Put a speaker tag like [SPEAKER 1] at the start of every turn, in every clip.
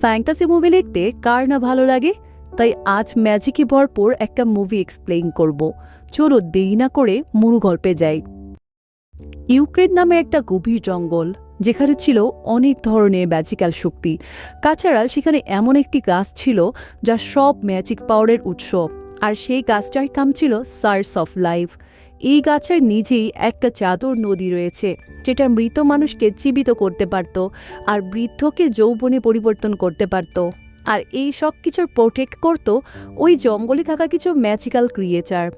[SPEAKER 1] Fantasy movie দেখতে কার না ভালো লাগে? তাই আজ ম্যাজিকে ভরপুর একটা মুভি এক্সপ্লেইন করব। চলো দেরি না করে মূল গল্পে যাই। ইউক্রেন নামে একটা গভীর জঙ্গল, যেখানে ছিল অনেক ধরনের ম্যাজিক্যাল শক্তি। তাছাড়া সেখানে এমন একটি গাছ ছিল যা সব ম্যাজিক পাওয়ারের উৎস। আর সেই গাছটার নাম ছিল সার্স অফ লাইফ এই গাছের নিজেই একটা চাদর নদী রয়েছে, যেটা মৃত মানুষকে জীবিত করতে পারত আর বৃদ্ধকে যৌবনে পরিবর্তন করতে পারত। আর এই সব কিছুর প্রোটেক্ট করত ওই জঙ্গলে থাকা কিছু ম্যাজিক্যাল ক্রিয়েচার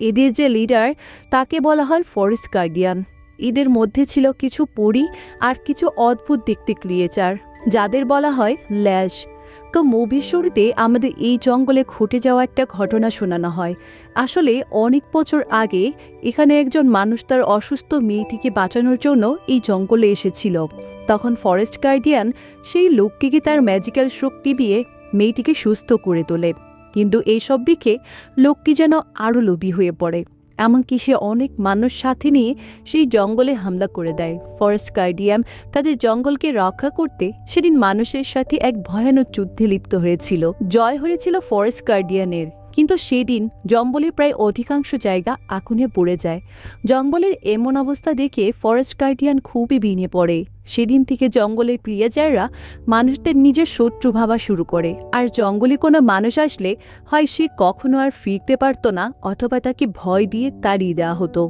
[SPEAKER 1] এদের যে লিডার তাকে বলা হয় ফরেস্ট গার্ডিয়ান এদের মধ্যে ছিল কিছু পরী আর কিছু অদ্ভুত দেখতে ক্রিয়েচার যাদের বলা হয় ল্যাশ তো মুভির শুরুতে আমাদের এই জঙ্গলে ঘটে যাওয়া একটা ঘটনা শোনানো হয়। আসলে অনেক বছর আগে এখানে একজন মানুষ তার অসুস্থ মেয়েটিকে বাঁচানোর জন্য এই জঙ্গলে এসেছিল। তখন ফরেস্ট গার্ডিয়ান সেই লোকটিকে তার ম্যাজিক্যাল শক্তি দিয়ে মেয়েটিকে সুস্থ করে তোলে। কিন্তু এইসব দিকে লোকটি যেন আরও লোভী হয়ে পড়ে। এমনকি সে অনেক মানুষ সাথে নিয়ে সেই জঙ্গলে হামলা করে দেয়। ফরেস্ট গার্ডিয়াম তাদের জঙ্গলকে রক্ষা করতে সেদিন মানুষের সাথে এক ভয়ানক যুদ্ধে লিপ্ত হয়েছিল। জয় হয়েছিল ফরেস্ট গার্ডিয়ানের। কিন্তু সেদিন জঙ্গলের প্রায় অধিকাংশ জায়গা আগুনে পড়ে যায়। জঙ্গলের এমন অবস্থা দেখে ফরেস্ট গার্ডিয়ান খুবই ভেঙে পড়ে। সেদিন থেকে জঙ্গলের ক্রিয়াচাররা মানুষদের নিজের শত্রু ভাবা শুরু করে। আর জঙ্গলে কোনো মানুষ আসলে হয় সে কখনো আর ফিরতে পারত না অথবা তাকে ভয় দিয়ে তাড়িয়ে দেওয়া হতো।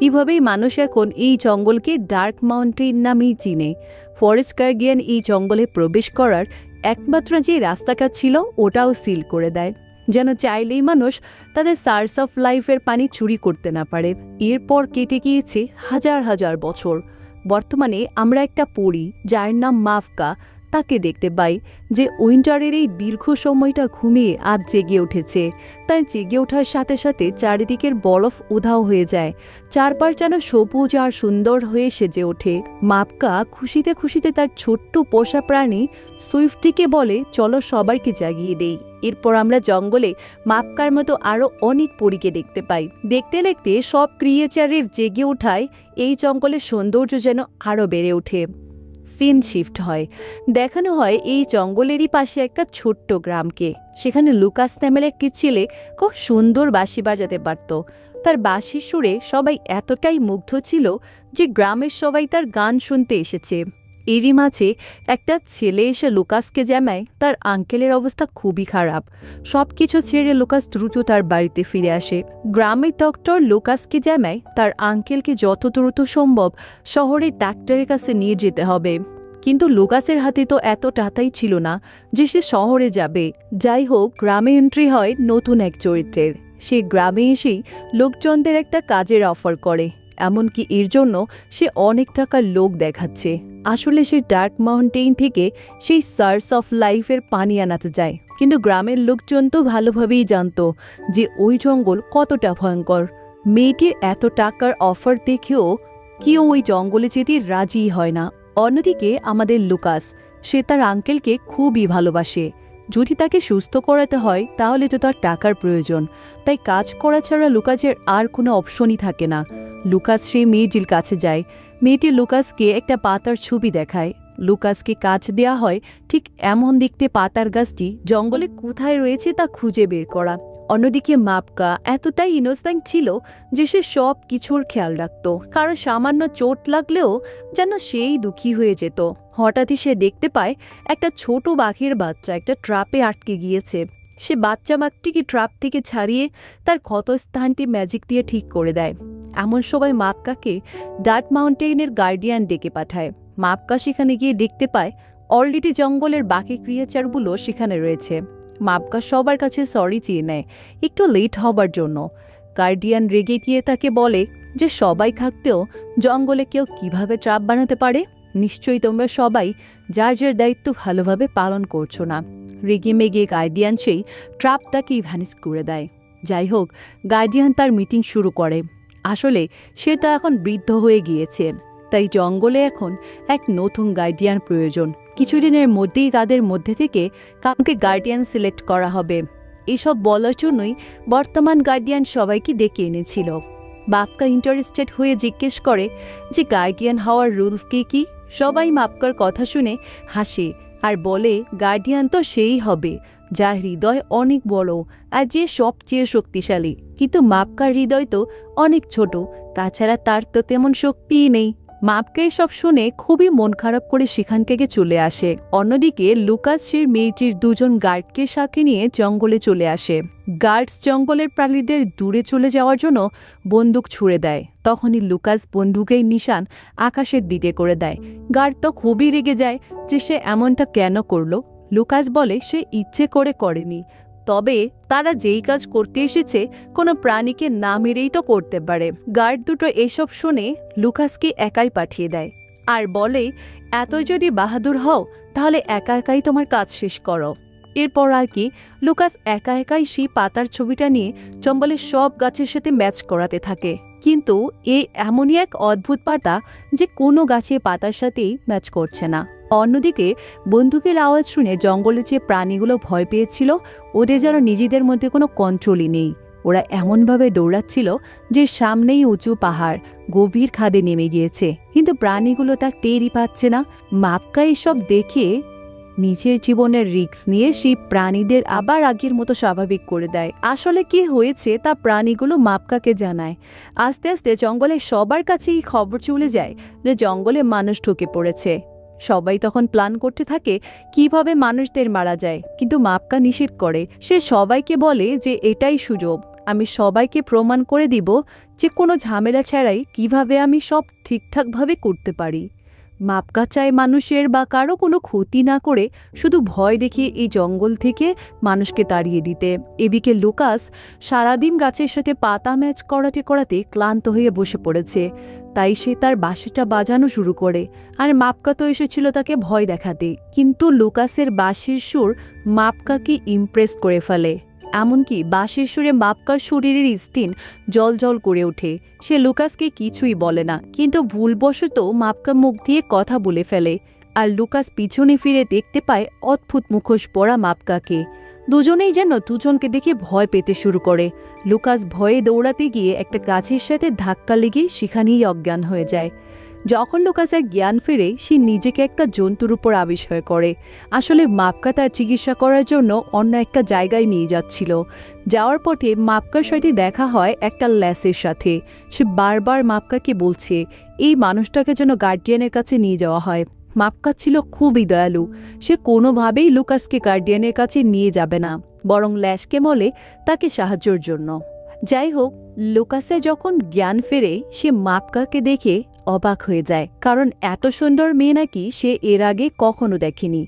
[SPEAKER 1] এভাবেই মানুষ এখন এই জঙ্গলকে ডার্ক মাউন্টেন নামেই চিনে। ফরেস্ট গার্ডিয়ান এই জঙ্গলে প্রবেশ করার একমাত্র যে রাস্তাটা ছিল, ওটাও সিল করে দেয়। যেন চাইলেই মানুষ তাদের সার্স অফ লাইফের পানি চুরি করতে না পারে। এরপর কেটে গিয়েছে হাজার হাজার বছর। বর্তমানে আমরা একটা পড়ি যার নাম মাফকা। তাকে দেখতে পাই যে উইন্টারের এই দীর্ঘ সময়টা ঘুমিয়ে আজ জেগে উঠেছে। তাই জেগে ওঠার সাথে সাথে চারিদিকের বরফ উধাও হয়ে যায়। চারপাশ যেন সবুজ আর সুন্দর হয়ে সেজে ওঠে। মাপকা, খুশিতে খুশিতে তার ছোট্ট পোষা প্রাণী সুইফটিকে বলে, চলো সবাইকে জাগিয়ে দেই। এরপর আমরা জঙ্গলে মাপকার মতো আরও অনেক পরীকে দেখতে পাই। দেখতে দেখতে সব ক্রিয়েচারের জেগে ওঠায় এই জঙ্গলের সৌন্দর্য যেন আরও বেড়ে ওঠে। সিন শিফট হয়। দেখানো হয় এই জঙ্গলেরই পাশে একটা ছোট্ট গ্রামকে। সেখানে লুকাস নামের একটি ছেলে খুব সুন্দর বাঁশি বাজাতে পারত। তার বাঁশির সুরে সবাই এতটাই মুগ্ধ ছিল যে গ্রামের সবাই তার গান শুনতে এসেছে। এরই মাঝে একটা ছেলে এসে লুকাসকে জামায় তার আঙ্কেলের অবস্থা খুবই খারাপ। সব কিছু ছেড়ে লুকাস দ্রুত তার বাড়িতে ফিরে আসে। গ্রামের ডক্টর লুকাসকে জামায় তার আঙ্কেলকে যত দ্রুত সম্ভব শহরের ডাক্তারের কাছে নিয়ে যেতে হবে। কিন্তু লুকাসের হাতে তো এত টাতাই ছিল না যে সে শহরে যাবে। যাই হোক, গ্রামে এন্ট্রি হয় নতুন এক চরিত্রের। সে গ্রামে এসেই লোকজনদের একটা কাজের অফার করে। এমনকি এর জন্য সে অনেক টাকার লোক দেখাচ্ছে। আসলে সে ডার্ক মাউন্টেইন থেকে সেই সার্স অফ লাইফের পানি আনাতে যায়। কিন্তু গ্রামের লোকজন তো ভালোভাবেই জানতো যে ওই জঙ্গল কতটা ভয়ঙ্কর। মেয়েটির এত টাকার অফার দেখেও কেউ ওই জঙ্গলে যেতে রাজি হয় না। অন্যদিকে আমাদের লুকাস, সে তার আঙ্কেলকে খুবই ভালোবাসে। যদি তাকে সুস্থ করাতে হয়, তাহলে তো তার টাকার প্রয়োজন। তাই কাজ করা ছাড়া লুকাসের আর কোনো অপশনই থাকে না। লুকাস সেই মেয়েটির কাছে যায়। মেয়েটি লুকাসকে একটা পাতার ছবি দেখায়। লুকাসকে কাজ দেয়া হয় ঠিক এমন দেখতে পাতার গাছটি জঙ্গলে কোথায় রয়েছে তা খুঁজে বের করা। অন্যদিকে মাপকা এতটাই ইনোসেন্ট ছিল যে সে সব কিছুর খেয়াল রাখত। কারণ সামান্য চোট লাগলেও যেন সেই দুঃখী হয়ে যেত। হঠাৎই সে দেখতে পায় একটা ছোট বাঘের বাচ্চা একটা ট্রাপে আটকে গিয়েছে। সে বাচ্চা বাঘটিকে ট্রাপ থেকে ছাড়িয়ে তার ক্ষতস্থানটি ম্যাজিক দিয়ে ঠিক করে দেয়। এমন সময় মাপকাকে ডার্ট মাউন্টেইনের গার্ডিয়ান ডেকে পাঠায়। মাপকা সেখানে গিয়ে দেখতে পায়, অলরেডি জঙ্গলের বাকি ক্রিয়েচারগুলো সেখানে রয়েছে। মাপকা সবার কাছে সরি চেয়ে নেয়, একটু লেট হবার জন্য। গার্ডিয়ান রেগে গিয়ে তাকে বলে যে সবাই থাকতেও জঙ্গলে কেউ কীভাবে ট্রাপ বানাতে পারে? নিশ্চয়ই তোমরা সবাই যার যার দায়িত্ব ভালোভাবে পালন করছ না। রেগে মেগে গার্ডিয়ান সেই ট্রাপটাকেই ভ্যানিস করে দেয়। যাই হোক, গার্ডিয়ান তার মিটিং শুরু করে। আসলে সে তো এখন বৃদ্ধ হয়ে গিয়েছেন, তাই জঙ্গলে এখন এক নতুন গার্ডিয়ান প্রয়োজন। কিছুদিনের মধ্যেই তাদের মধ্যে থেকে কাউকে গার্ডিয়ান সিলেক্ট করা হবে। এসব বলার জন্যই বর্তমান গার্ডিয়ান সবাইকে ডেকে এনেছিল। বাপকা ইন্টারেস্টেড হয়ে জিজ্ঞেস করে যে গার্ডিয়ান হওয়ার রুলস কি কি? সবাই মাপকার কথা শুনে হাসে আর বলে গার্ডিয়ান তো সেই হবে। যার হৃদয় অনেক বড় আর যে সবচেয়ে শক্তিশালী। কিন্তু মাপকার হৃদয় তো অনেক ছোট, তাছাড়া তার তো তেমন শক্তিই নেই। মাপকে সব শুনে খুবই মন খারাপ করে সেখান থেকে চলে আসে। অন্যদিকে লুকাস সে মেয়েটির দুজন গার্ডকে সাথে নিয়ে জঙ্গলে চলে আসে। গার্ডস জঙ্গলের প্রাণীদের দূরে চলে যাওয়ার জন্য বন্দুক ছুড়ে দেয়। তখনই লুকাস বন্দুকের নিশান আকাশের দিকে করে দেয়। গার্ড তো খুবই রেগে যায় যে সে এমনটা কেন করল। লুকাস বলে সে ইচ্ছে করে করেনি। তবে তারা যেই কাজ করতে এসেছে, কোনো প্রাণীকে না মেরেই তো করতে পারে। গার্ড দুটো এসব শুনে লুকাসকে একাই পাঠিয়ে দেয়। আর বলে, এতই যদি বাহাদুর হও, তাহলে একা একাই তোমার কাজ শেষ করো। এরপর আর কি, লুকাস একা একাই সেই পাতার ছবিটা নিয়ে জঙ্গলের সব গাছের সাথে ম্যাচ করাতে থাকে। কিন্তু এই এমনই এক অদ্ভুত পাতা যে কোনো গাছে পাতার সাথেই ম্যাচ করছে না। অন্যদিকে, বন্দুকের আওয়াজ শুনে জঙ্গলে যে প্রাণীগুলো ভয় পেয়েছিল, ওদের যেন নিজেদের মধ্যে কোনো কন্ট্রোলই নেই। ওরা এমনভাবে দৌড়াচ্ছিল যে সামনেই উঁচু পাহাড়, গভীর খাদে নেমে গিয়েছে। কিন্তু প্রাণীগুলো তা টেরই পাচ্ছে না। মাপকা এসব দেখে নিজের জীবনের রিস্ক নিয়ে সেই প্রাণীদের আবার আগের মতো স্বাভাবিক করে দেয়। আসলে কি হয়েছে তা প্রাণীগুলো মাপকাকে জানায়। আস্তে আস্তে জঙ্গলে সবার কাছে এই খবর চলে যায় যে জঙ্গলে মানুষ ঢুকে পড়েছে। সবাই তখন প্ল্যান করতে থাকে কীভাবে মানুষদের মারা যায়, কিন্তু মাপকা নিষেধ করে। সে সবাইকে বলে যে এটাই সুযোগ। আমি সবাইকে প্রমাণ করে দিব যে কোনো ঝামেলা ছাড়াই কীভাবে আমি সব ঠিকঠাকভাবে করতে পারি। মাপকা চায় মানুষের বা কারও কোনো ক্ষতি না করে শুধু ভয় দেখিয়ে এই জঙ্গল থেকে মানুষকে তাড়িয়ে দিতে। এদিকে লুকাস সারাদিন গাছের সাথে পাতা ম্যাচ করাতে করাতে ক্লান্ত হয়ে বসে পড়েছে। তাই সে তার বাঁশিটা বাজানো শুরু করে আর মাপকা তো এসেছিল তাকে ভয় দেখাতে। কিন্তু লুকাসের বাঁশির সুর মাপকাকে ইমপ্রেস করে ফেলে। এমনকি বাঁশির সুরে মাপকার শরীরের স্থিন জল জল করে ওঠে। সে লুকাসকে কিছুই বলে না, কিন্তু ভুলবশত মাপকা মুখ দিয়ে কথা বলে ফেলে আর লুকাস পিছনে ফিরে দেখতে পায় অদ্ভুত মুখোশ পরা মাপকাকে। দুজনেই যেন দুজনকে দেখে ভয় পেতে শুরু করে। লুকাস ভয়ে দৌড়াতে গিয়ে একটা গাছের সাথে ধাক্কা লেগে সেখানেই অজ্ঞান হয়ে যায়। যখন লুকাসের জ্ঞান ফিরে, সে নিজেকে একটা জন্তুর উপর আবিষ্কার করে। আসলে মাপকা তার চিকিৎসা করার জন্য অন্য একটা জায়গায় নিয়ে যাচ্ছিল। যাওয়ার পথে মাপকার সাথে দেখা হয় একটা ল্যাসের সাথে। সে বারবার মাপকাকে বলছে, এই মানুষটাকে যেন গার্ডিয়ানের কাছে নিয়ে যাওয়া হয়। মাপকা ছিল খুবই দয়ালু। সে কোনোভাবেই লুকাসকে গার্ডিয়ানের কাছে নিয়ে যাবে না, বরং ল্যাশকে বলে তাকে সাহায্যের জন্য। যাই হোক লোকাসে যখন জ্ঞান ফেরে, সে মাপকাকে দেখে অবাক হয়ে যায়। কারণ এত সুন্দর মেয়ে নাকি সে এর আগে কখনো দেখেনি।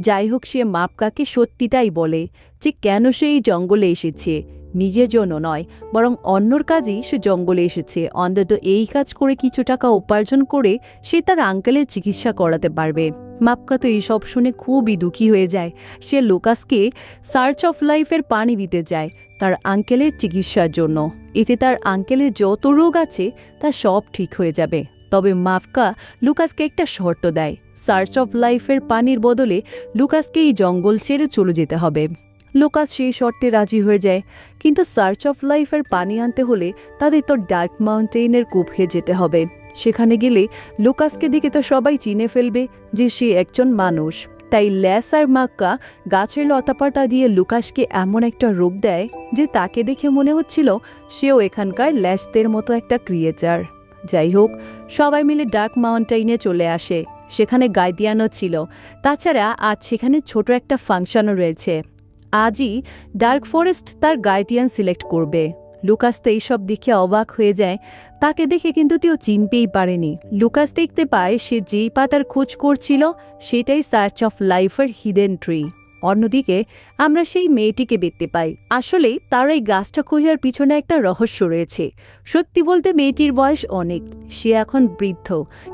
[SPEAKER 1] যাই হোক সে মাপকাকে সত্যিটাই বলে যে কেন সে এই জঙ্গলে এসেছে। নিজের জন্য নয়, বরং অন্যর কাজেই সে জঙ্গলে এসেছে। অন্তত এই কাজ করে কিছু টাকা উপার্জন করে সে তার আঙ্কেলের চিকিৎসা করাতে পারবে। মাপকা তো এইসব শুনে খুবই দুঃখী হয়ে যায়। সে লোকাসকে সার্চ অফ লাইফের পানি দিতে যায়। তার আঙ্কেলের চিকিৎসার জন্য। এতে তার আঙ্কেলের যত রোগ আছে, তা সব ঠিক হয়ে যাবে। তবে মাফকা লুকাসকে একটা শর্ত দেয়। সার্চ অফ লাইফের পানির বদলে লুকাসকে এই জঙ্গল ছেড়ে চলে যেতে হবে। লুকাস সেই শর্তে রাজি হয়ে যায়। কিন্তু সার্চ অফ লাইফের পানি আনতে হলে তাদের তো ডার্ক মাউন্টেইনের কূপ যেতে হবে। সেখানে গেলে লুকাসকে দেখে তো সবাই চিনে ফেলবে যে সে একজন মানুষ। তাই ল্যাস আর মাক্কা গাছের লতাপাতা দিয়ে লুকাসকে এমন একটা রূপ দেয় যে তাকে দেখে মনে হচ্ছিল সেও এখানকার ল্যাসদের মতো একটা ক্রিয়েচার যাই হোক, সবাই মিলে ডার্ক মাউন্টেইনে চলে আসে। সেখানে গাইদিয়ানও ছিল। তাছাড়া আজ সেখানে ছোট একটা ফাংশনও রয়েছে। আজই ডার্ক ফরেস্ট তার গাইডিয়ান সিলেক্ট করবে। লুকাস তো এইসব দেখে অবাক হয়ে যায়। তাকে দেখে কিন্তু কেউ চিনতেই পারেনি। লুকাস দেখতে পায় সে যেই পাতার খোঁজ করছিল, সেটাই সার্চ অফ লাইফের হিডেন ট্রি অন্যদিকে, আমরা সেই মেয়েটিকে দেখতে পাই। আসলে তার এই গাছটা খোঁজার পিছনে একটা রহস্য রয়েছে। সত্যি বলতে মেয়েটির বয়স অনেক, সে এখন বৃদ্ধ,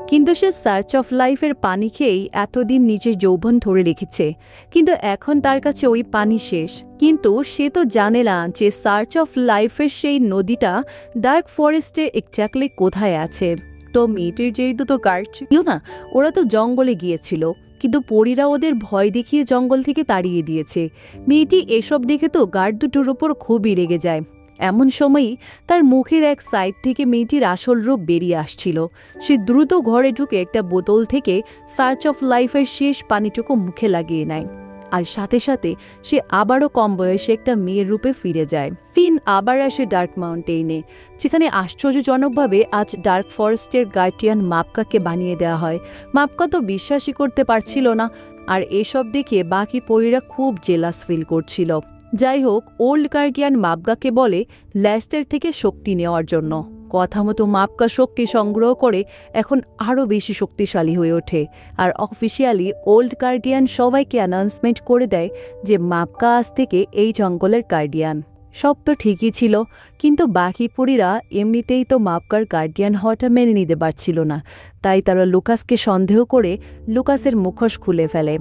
[SPEAKER 1] কিন্তু সে সার্চ অফ লাইফের পানি খেয়েই এতদিন নিজের যৌবন ধরে রেখেছে। কিন্তু এখন তার কাছে ওই পানি শেষ। কিন্তু সে তো জানে না যে সার্চ অফ লাইফের সেই নদীটা ডার্ক ফরেস্টে এক্স্যাক্টলি কোথায় আছে। তো মেয়েটির যেই দুটো গার্ড ছিল না, ওরা তো জঙ্গলে গিয়েছিল। কিন্তু পরীরা ওদের ভয় দেখিয়ে জঙ্গল থেকে তাড়িয়ে দিয়েছে। মেয়েটি এসব দেখে তো গার্ড দুটোর ওপর খুবই রেগে যায়। এমন সময়ই তার মুখের এক সাইড থেকে মেয়েটির আসল রূপ বেরিয়ে আসছিল। সে দ্রুত ঘরে ঢুকে একটা বোতল থেকে সার্চ অফ লাইফের শেষ পানিটুকু মুখে লাগিয়ে নেয়। আর সাথে সাথে সে আবারও কম বয়সে একটা মেয়ের রূপে ফিরে যায়। ফিন আবার আসে ডার্ক মাউন্টেইনে। যেখানে আশ্চর্যজনকভাবে আজ ডার্ক ফরেস্টের গার্ডিয়ান মাপকাকে বানিয়ে দেওয়া হয়। মাপকা তো বিশ্বাসই করতে পারছিল না, আর এসব দেখে বাকি পরীরা খুব জেলাস ফিল করছিল। যাই হোক, ওল্ড গার্ডিয়ান মাপগাকে বলে ল্যাস্টের থেকে শক্তি নেওয়ার জন্য। কথা মতো মাপকা শক্তি সংগ্রহ করে এখন আরও বেশি শক্তিশালী হয়ে ওঠে। আর অফিসিয়ালি ওল্ড গার্ডিয়ান সবাইকে অ্যানাউন্সমেন্ট করে দেয় যে মাপকা আজ থেকে এই জঙ্গলের গার্ডিয়ান সব তো ঠিকই ছিল, কিন্তু বাকি পুরীরা এমনিতেই তো মাপকার গার্ডিয়ান হওয়াটা মেনে নিতে পারছিল না। তাই তারা লুকাসকে সন্দেহ করে লুকাসের মুখোশ খুলে ফেলে।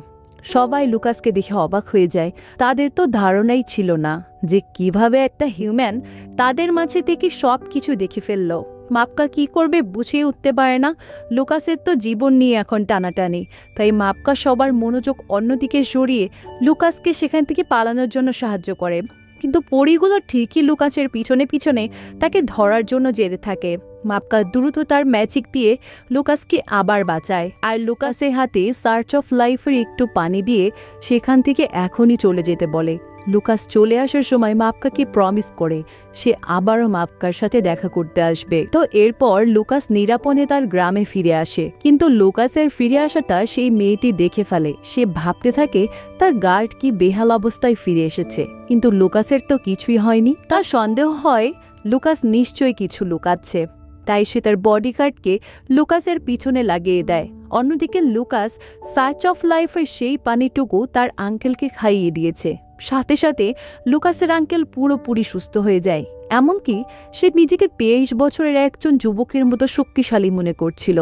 [SPEAKER 1] সবাই লুকাসকে দেখে অবাক হয়ে যায়। তাদের তো ধারণাই ছিল না যে কীভাবে একটা হিউম্যান তাদের মাঝে থেকে সব কিছু দেখে ফেলল। মাপকা কি করবে বুঝে উঠতে পারে না। লুকাসের তো জীবন নিয়ে এখন টানাটানি। তাই মাপকা সবার মনোযোগ অন্যদিকে সরিয়ে লুকাসকে সেখান থেকে পালানোর জন্য সাহায্য করে। কিন্তু পরিগুলো ঠিকই লুকাসের পিছনে পিছনে তাকে ধরার জন্য যেতে থাকে। মাপকা দ্রুত তার ম্যাজিক দিয়ে লুকাসকে আবার বাঁচায়। আর লুকাসের হাতে সার্চ অফ লাইফের একটু পানি দিয়ে সেখান থেকে এখনই চলে যেতে বলে। লুকাস চলে আসার সময় মাপকাকে প্রমিস করে, সে আবারও মাপকার সাথে দেখা করতে আসবে। তো এরপর লুকাস নিরাপদে তার গ্রামে ফিরে আসে। কিন্তু লুকাসের ফিরে আসাটা সেই মেয়েটি দেখে ফেলে। সে ভাবতে থাকে, তার গার্ড কি বেহাল অবস্থায় ফিরে এসেছে। কিন্তু লুকাসের তো কিছুই হয়নি। তার সন্দেহ হয়, লুকাস নিশ্চয়ই কিছু লুকাচ্ছে। তাই সে তার বডিগার্ডকে লুকাসের পিছনে লাগিয়ে দেয়। অন্যদিকে লুকাস সার্চ অফ লাইফের সেই পানিটুকু তার আঙ্কেলকে খাইয়ে দিয়েছে। সাথে সাথে লুকাসের আঙ্কেল পুরোপুরি সুস্থ হয়ে যায়। এমনকি সে নিজেকে তেইশ বছরের একজন যুবকের মতো শক্তিশালী মনে করছিল।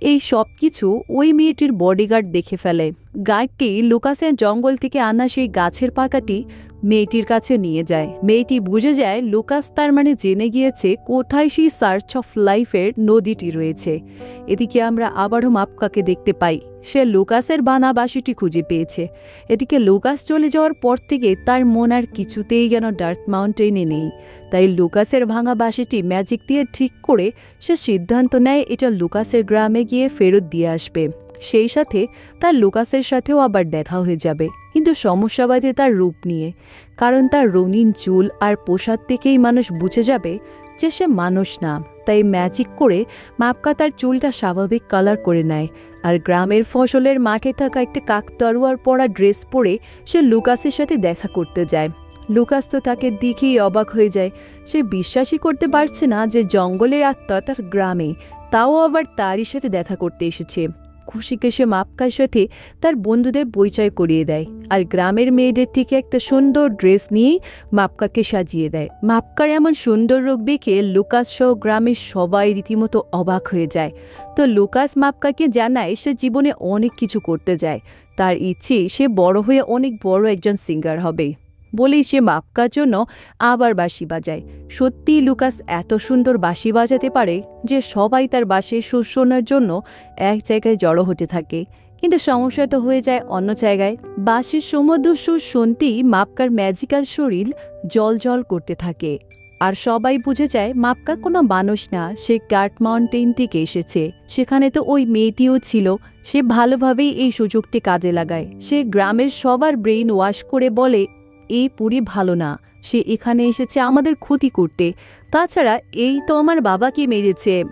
[SPEAKER 1] এই সব কিছু ওই মেয়েটির বডিগার্ড দেখে ফেলে। গাইডটি লুকাসের জঙ্গল থেকে আনা সেই গাছের পাকাটি মেয়েটির কাছে নিয়ে যায়। মেয়েটি বুঝে যায় লুকাস তার মানে জেনে গিয়েছে কোথায় সেই সার্চ অফ লাইফের নদীটি রয়েছে। এদিকে আমরা আবারও মাপকাকে দেখতে পাই। সে লুকাসের বানা বাসিটি খুঁজে পেয়েছে। এদিকে লুকাস চলে যাওয়ার পর থেকে তার মন আর কিছুতেই যেন ডার্থ মাউন্টেনে নেই। তাই লুকাসের ভাঙা বাসিটি ম্যাজিক দিয়ে ঠিক করে সে সিদ্ধান্ত নেয় এটা লুকাসের গ্রামে গিয়ে ফেরত দিয়ে আসবে। সেই সাথে তার লুকাসের সাথেও আবার দেখা হয়ে যাবে। কিন্তু সমস্যা বাদে তার রূপ নিয়ে। কারণ তার রঙিন চুল আর পোশাক থেকেই মানুষ বুঝে যাবে যে সে মানুষ না। তাই ম্যাজিক করে মাপকা তার চুলটা স্বাভাবিক কালার করে নেয়। আর গ্রামের ফসলের মাঠে থাকা একটা কাকতরুয়ার পরা ড্রেস পরে সে লুকাসের সাথে দেখা করতে যায়। লুকাস তো তাকে দেখেই অবাক হয়ে যায়। সে বিশ্বাসই করতে পারছে না যে জঙ্গলের আত্মা তার গ্রামে। তাও আবার তারই সাথে দেখা করতে এসেছে। খুশিকে সে মাপকার সাথে তার বন্ধুদের পরিচয় করিয়ে দেয় আর গ্রামের মেয়েদের থেকে একটা সুন্দর ড্রেস নিয়েই মাপকাকে সাজিয়ে দেয়। মাপকার এমন সুন্দর রোগ দেখে লুকাস সহ গ্রামের সবাই রীতিমতো অবাক হয়ে যায়। তো লুকাস মাপকাকে জানায় সে জীবনে অনেক কিছু করতে যায়। তার ইচ্ছে, সে বড় হয়ে অনেক বড় একজন সিঙ্গার হবে। বলেই সে মাপকার জন্য আবার বাঁশি বাজায়। সত্যিই লুকাস এত সুন্দর বাঁশি বাজাতে পারে যে সবাই তার বাসে সুর শোনার জন্য এক জায়গায় জড়ো হতে থাকে। কিন্তু সমস্যা তো হয়ে যায় অন্য জায়গায়। বাঁশির সমুদ্র সুর শুনতেই মাপকার ম্যাজিক্যাল শরীর জল জল করতে থাকে। আর সবাই বুঝে যায় মাপকা কোনো মানুষ না, সে কার্ট মাউন্টেন থেকে এসেছে। সেখানে তো ওই মেয়েটিও ছিল। সে ভালোভাবেই এই সুযোগটি কাজে লাগায়। সে গ্রামের সবার ব্রেইন ওয়াশ করে বলে এই পুরী ভালো না। সে এখানে এসেছে আমাদের ক্ষতি করতে। তাছাড়া এই তো আমার বাবাকে মেরেছে।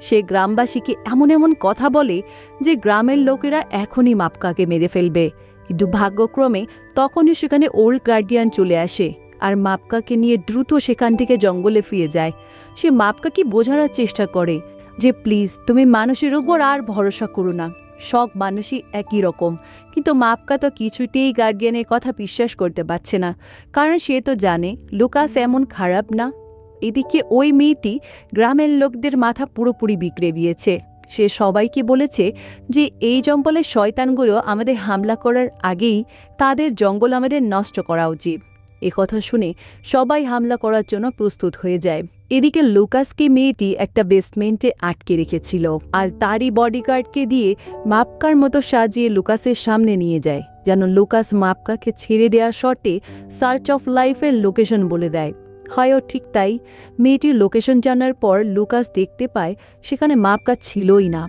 [SPEAKER 1] সে গ্রামবাসীকে এমন এমন কথা বলে যে গ্রামের লোকেরা এখনই মাপকাকে মেরে ফেলবে। কিন্তু ভাগ্যক্রমে তখনই সেখানে ওল্ড গার্ডিয়ান চলে আসে আর মাপকাকে নিয়ে দ্রুত সেখান থেকে জঙ্গলে ফিরে যায়। সে মাপকাকে বোঝানোর চেষ্টা করে যে, প্লিজ, তুমি মানুষের ওপর আর ভরসা করো না। সব মানুষই একই রকম। কিন্তু মাপকা তো কিছুতেই গার্ডিয়ানের কথা বিশ্বাস করতে পারছে না। কারণ সে তো জানে, লুকাস এমন খারাপ না। এদিকে ওই মেয়েটি গ্রামের লোকদের মাথা পুরোপুরি বিগড়ে দিয়েছে। সে সবাইকে বলেছে যে, এই জঙ্গলের শয়তানগুলো আমাদের হামলা করার আগেই তাদের জঙ্গল আমাদের নষ্ট করা উচিত। কথা শুনে সবাই হামলা করার জন্য প্রস্তুত হয়ে যায়। এদিকে লুকাসকে মেয়েটি একটা বেসমেন্টে আটকে রেখেছিল আর তারই বডিগার্ডকে দিয়ে মাপকার মতো সাজিয়ে লুকাসের সামনে নিয়ে যায়, যেন লুকাস মাপকাকে ছেড়ে দেওয়ার শর্তে সার্চ অফ লাইফের লোকেশন বলে দেয়। হয়ও ঠিক তাই, মেয়েটির লোকেশন জানার পর লুকাস দেখতে পায় সেখানে মাপকা ছিলই না।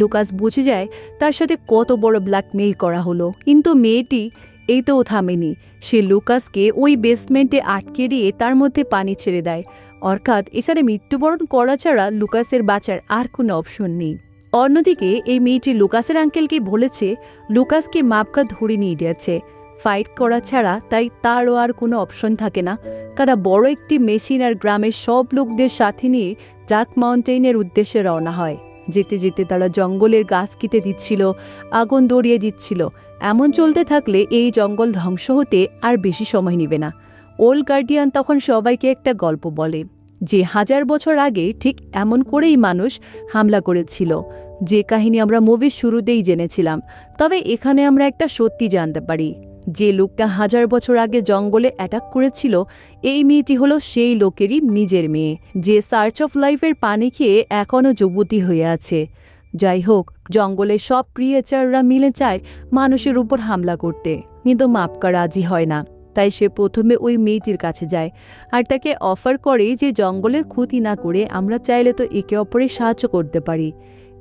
[SPEAKER 1] লুকাস বুঝে যায় তার সাথে কত বড় ব্ল্যাকমেইল করা হলো, কিন্তু মেয়েটি এইতেও থামেনি। সে লুকাসকে ওই বেসমেন্টে আটকে দিয়ে তার মধ্যে পানি ছেড়ে দেয়। অর্থাৎ এছাড়া মৃত্যুবরণ করা ছাড়া লুকাসের বাঁচার আর কোনো অপশন নেই। অন্যদিকে, এই মেয়েটি লুকাসের আঙ্কেলকে বলেছে, লুকাসকে মাপকা ধরে নিয়ে গেছে। ফাইট করা ছাড়া তাই তারও আর কোনো অপশন থাকে না। তারা বড় একটি মেশিন আর গ্রামের সব লোকদের সাথে নিয়ে ডাক মাউন্টেনের উদ্দেশ্যে রওনা হয়। যেতে যেতে তারা জঙ্গলের গাছ কেটে দিচ্ছিল, আগুন দড়িয়ে দিচ্ছিল। এমন চলতে থাকলে এই জঙ্গল ধ্বংস হতে আর বেশি সময় নেবে না। ওল্ড গার্ডিয়ান তখন সবাইকে একটা গল্প বলে, যে হাজার বছর আগে ঠিক এমন করেই মানুষ হামলা করেছিল। যে কাহিনী আমরা মুভির শুরুতেই জেনেছিলাম, তবে এখানে আমরা একটা সত্যি জানতে পারি। যে লোকটা হাজার বছর আগে জঙ্গলে অ্যাটাক করেছিল, এই মেয়েটি হলো সেই লোকেরই নিজের মেয়ে, যে সার্চ অফ লাইফের পানি খেয়ে এখনও যুবতী হয়ে আছে। যাই হোক জঙ্গলে সব ক্রিয়েচাররা মিলে চায় মানুষের উপর হামলা করতে। কিন্তু মাপকা রাজি হয় না। তাই সে প্রথমে ওই মেয়েটির কাছে যায় আর তাকে অফার করে যে জঙ্গলের ক্ষতি না করে আমরা চাইলে তো একে অপরের সাহায্য করতে পারি।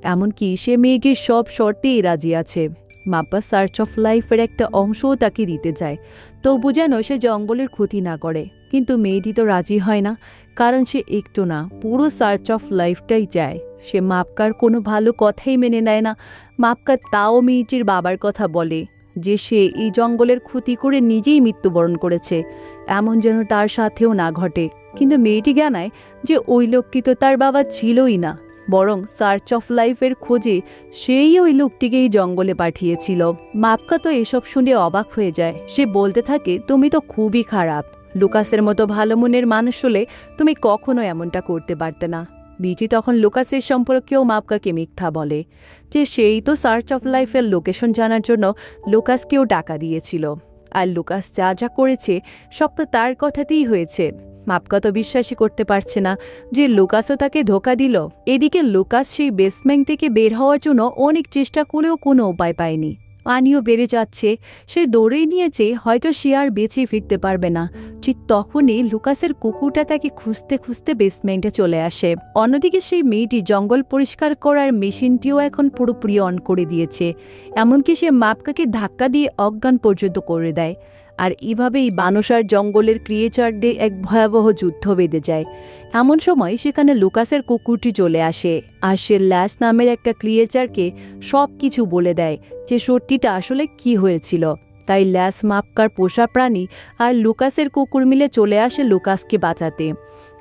[SPEAKER 1] এমনকি সে মেয়েকে সব শর্তেই রাজি আছে। মাপ্পা সার্চ অফ লাইফের একটা অংশও তাকে দিতে চায়। তবু যেন সে জঙ্গলের ক্ষতি না করে। কিন্তু মেয়েটি তো রাজি হয় না, কারণ সে একটু না, পুরো সার্চ অফ লাইফটাই চায়। সে মাপকার কোনো ভালো কথাই মেনে নেয় না। মাপকা তাও মেয়েটির বাবার কথা বলে যে সে এই জঙ্গলের ক্ষতি করে নিজেই মৃত্যুবরণ করেছে। এমন যেন তার সাথেও না ঘটে। কিন্তু মেয়েটি জানায় যে ওই লোকটি তো তার বাবা ছিলই না। বরং সার্চ অফ লাইফের খোঁজে সেই ওই লোকটিকেই জঙ্গলে পাঠিয়েছিল। মাপকা তো এসব শুনে অবাক হয়ে যায়। সে বলতে থাকে, তুমি তো খুবই খারাপ। লুকাসের মতো ভালো মনের মানুষ হলে তুমি কখনো এমনটা করতে পারতে না। বিটি তখন লুকাসের সম্পর্কেও মাপকাকে মিথ্যা বলে যে সেই তো সার্চ অফ লাইফের লোকেশন জানার জন্য লুকাসকেও টাকা দিয়েছিল। আর লুকাস যা যা করেছে, সব তো তার কথাতেই হয়েছে। মাপকা তো বিশ্বাসই করতে পারছে না যে লুকাসও তাকে ধোকা দিল। এদিকে লুকাস সেই বেসমেন্ট থেকে বের হওয়ার জন্য অনেক চেষ্টা করেও কোনো উপায় পায়নি। পানিও বেড়ে যাচ্ছে। সে দৌড়েই নিয়েছে, হয়তো সে আর বেঁচে ফিরতে পারবে না। ঠিক তখনই লুকাসের কুকুরটা তাকে খুঁজতে খুঁজতে বেসমেন্টে চলে আসে। অন্যদিকে সেই মেয়েটি জঙ্গল পরিষ্কার করার মেশিনটিও এখন পুরোপুরি অন করে দিয়েছে। এমনকি সে মাপকাকে ধাক্কা দিয়ে অজ্ঞান পর্যন্ত করে দেয়। আর এভাবেই বানসার জঙ্গলের ক্রিয়েচারদের এক ভয়াবহ যুদ্ধ বেঁধে যায়। এমন সময় সেখানে লুকাসের কুকুরটি চলে আসে আর সে ল্যাস নামের একটা ক্রিয়েচারকে সব কিছু বলে দেয় যে সত্যিটা আসলে কি হয়েছিল। তাই ল্যাস মাপকার পোষা প্রাণী আর লুকাসের কুকুর মিলে চলে আসে লুকাসকে বাঁচাতে।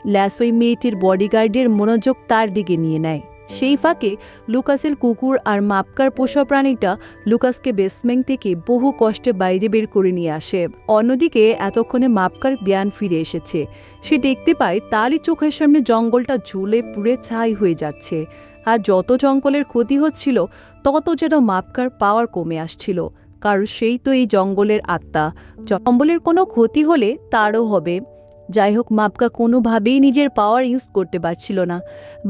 [SPEAKER 1] ল্যাস ওই মেয়েটির বডিগার্ডের মনোযোগ তার দিকে নিয়ে নেয়। সেই ফাঁকে লুকাসের কুকুর আর মাপকার পোষা প্রাণীটা লুকাসকে বেসমেন্ট থেকে বহু কষ্টে বাইরে বের করে নিয়ে আসে। অন্যদিকে এতক্ষণে মাপকার জ্ঞান ফিরে এসেছে। সে দেখতে পায় তারই চোখের সামনে জঙ্গলটা ঝুলে পুড়ে ছাই হয়ে যাচ্ছে। আর যত জঙ্গলের ক্ষতি হচ্ছিল, তত যেন মাপকার পাওয়ার কমে আসছিল। কারণ সেই তো এই জঙ্গলের আত্মা। জঙ্গলের কোনো ক্ষতি হলে তারও হবে। যাই হোক মাপকা কোনোভাবেই নিজের পাওয়ার ইউজ করতে পারছিল না।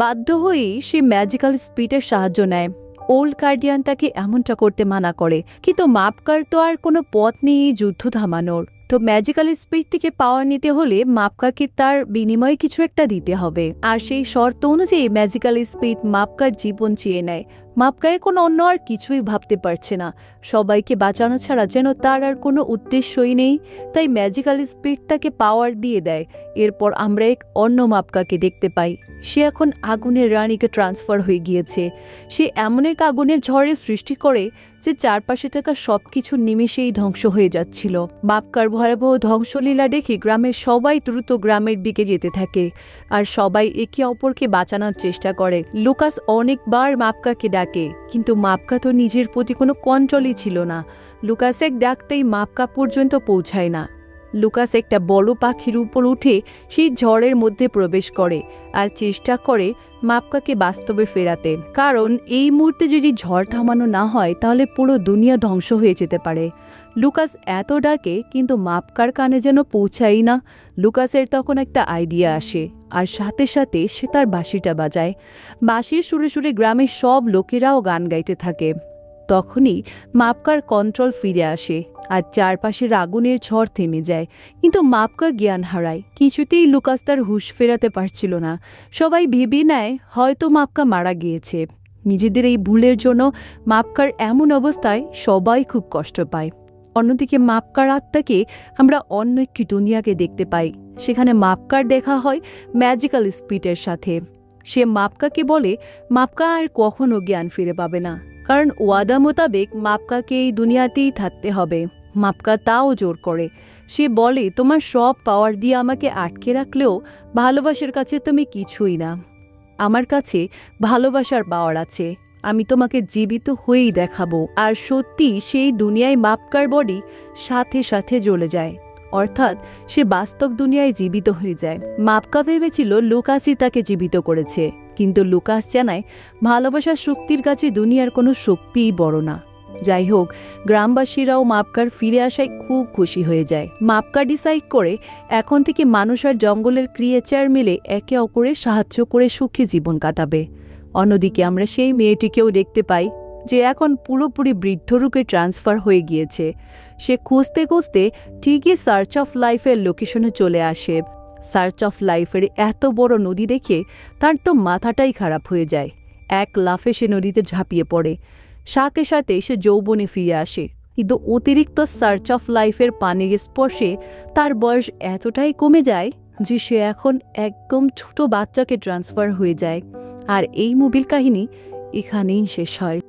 [SPEAKER 1] বাধ্য হয়েই সে ম্যাজিক্যাল স্পিডের সাহায্য নেয়। ওল্ড গার্ডিয়ান তাকে এমনটা করতে মানা করে, কিন্তু মাপকার তো আর কোনো পথ নেই যুদ্ধ থামানোর। তো ম্যাজিক্যাল স্পিড থেকে পাওয়ার নিতে হলে মাপকাকে তার বিনিময়ে কিছু একটা দিতে হবে। আর সেই শর্ত অনুযায়ী ম্যাজিক্যাল স্পিড মাপকার জীবন চেয়ে নেয়। মাপকায় কোনো অন্য আর কিছুই ভাবতে পারছে না। সবাইকে বাঁচানো ছাড়া যেন তার আর কোনো উদ্দেশ্যই নেই, তাই ম্যাজিক্যাল স্পিড তাকে পাওয়ার দিয়ে দেয়। এরপর আমরা এক অন্য মাপকাকে দেখতে পাই। সে এখন আগুনের রানীকে ট্রান্সফার হয়ে গিয়েছে। সে এমন এক আগুনের ঝড়ের সৃষ্টি করে যে চারপাশে থাকা সব কিছু নিমেষেই ধ্বংস হয়ে যাচ্ছিল। মাপকার ভয়াবহ ধ্বংসলীলা দেখে গ্রামের সবাই দ্রুত গ্রামের দিকে যেতে থাকে। আর সবাই একে অপরকে বাঁচানোর চেষ্টা করে। লুকাস অনেকবার মাপকাকে ডাকে। কিন্তু মাপকা তো নিজের প্রতি কোনো কন্ট্রোলই ছিল না। লুকাসেক ডাকতেই মাপকা পর্যন্ত পৌঁছায় না। লুকাস একটা বড় পাখির উপর উঠে সেই ঝড়ের মধ্যে প্রবেশ করে আর চেষ্টা করে মাপকাকে বাস্তবে ফেরাতে। কারণ এই মুহূর্তে যদি ঝড় থামানো না হয়, তাহলে পুরো দুনিয়া ধ্বংস হয়ে যেতে পারে। লুকাস এত ডাকে, কিন্তু মাপকার কানে যেন পৌঁছাই না। লুকাসের তখন একটা আইডিয়া আসে, আর সাথে সাথে সে তার বাঁশিটা বাজায়। বাঁশির সুরে সুরে গ্রামের সব লোকেরাও গান গাইতে থাকে। তখনই মাপকার কন্ট্রোল ফিরে আসে আর চারপাশের আগুনের ঝড় থেমে যায়। কিন্তু মাপকা জ্ঞান হারায়। কিছুতেই লুকাস তার হুঁশ ফেরাতে পারছিল না। সবাই ভেবে নেয়, হয়তো মাপকা মারা গিয়েছে। নিজেদের এই ভুলের জন্য মাপকার এমন অবস্থায় সবাই খুব কষ্ট পায়। অন্যদিকে মাপকার আত্মাকে আমরা অন্য একটি দুনিয়াকে দেখতে পাই। সেখানে মাপকার দেখা হয় ম্যাজিক্যাল স্পিডের সাথে। সে মাপকাকে বলে, মাপকা আর কখনও জ্ঞান ফিরে পাবে না। কারণ ওয়াদা মোতাবেক মাপকাকে এই দুনিয়াতেই থাকতে হবে। মাপকা তাও জোর করে। সে বলে, তোমার সব পাওয়ার দিয়ে আমাকে আটকে রাখলেও ভালোবাসার কাছে তুমি কিছুই না। আমার কাছে ভালোবাসার পাওয়ার আছে। আমি তোমাকে জীবিত হয়েই দেখাবো। আর সত্যি সেই দুনিয়ায় মাপকার বডি সাথে সাথে জ্বলে যায়। অর্থাৎ সে বাস্তব দুনিয়ায় জীবিত হয়ে যায়। মাপকা ভেবেছিল লুকাসই তাকে জীবিত করেছে। কিন্তু লুকাস জানায়, ভালোবাসার শক্তির কাছে দুনিয়ার কোনো শক্তিই বড় না। যাই হোক, গ্রামবাসীরাও মাপকার ফিরে আসায় খুব খুশি হয়ে যায়। মাপকা ডিসাইড করে এখন থেকে মানুষ আর জঙ্গলের ক্রিয়েচার মিলে একে অপরের সাহায্য করে সুখী জীবন কাটাবে। অন্যদিকে আমরা সেই মেয়েটিকেও দেখতে পাই যে এখন পুরোপুরি বৃদ্ধরূপে ট্রান্সফার হয়ে গিয়েছে। সে খুঁজতে খুঁজতে ঠিকই সার্চ অফ লাইফের লোকেশনে চলে আসে। সার্চ অফ লাইফের এত বড় নদী দেখে তার তো মাথাটাই খারাপ হয়ে যায়। এক লাফে সে নদীতে ঝাঁপিয়ে পড়ে। সাথে সাথে সে যৌবনে ফিরে আসে। কিন্তু অতিরিক্ত সার্চ অফ লাইফের পানির স্পর্শে তার বয়স এতটাই কমে যায় যে সে এখন একদম ছোট বাচ্চাকে ট্রান্সফার হয়ে যায়। আর এই মুভির কাহিনী এখানেই শেষ হয়।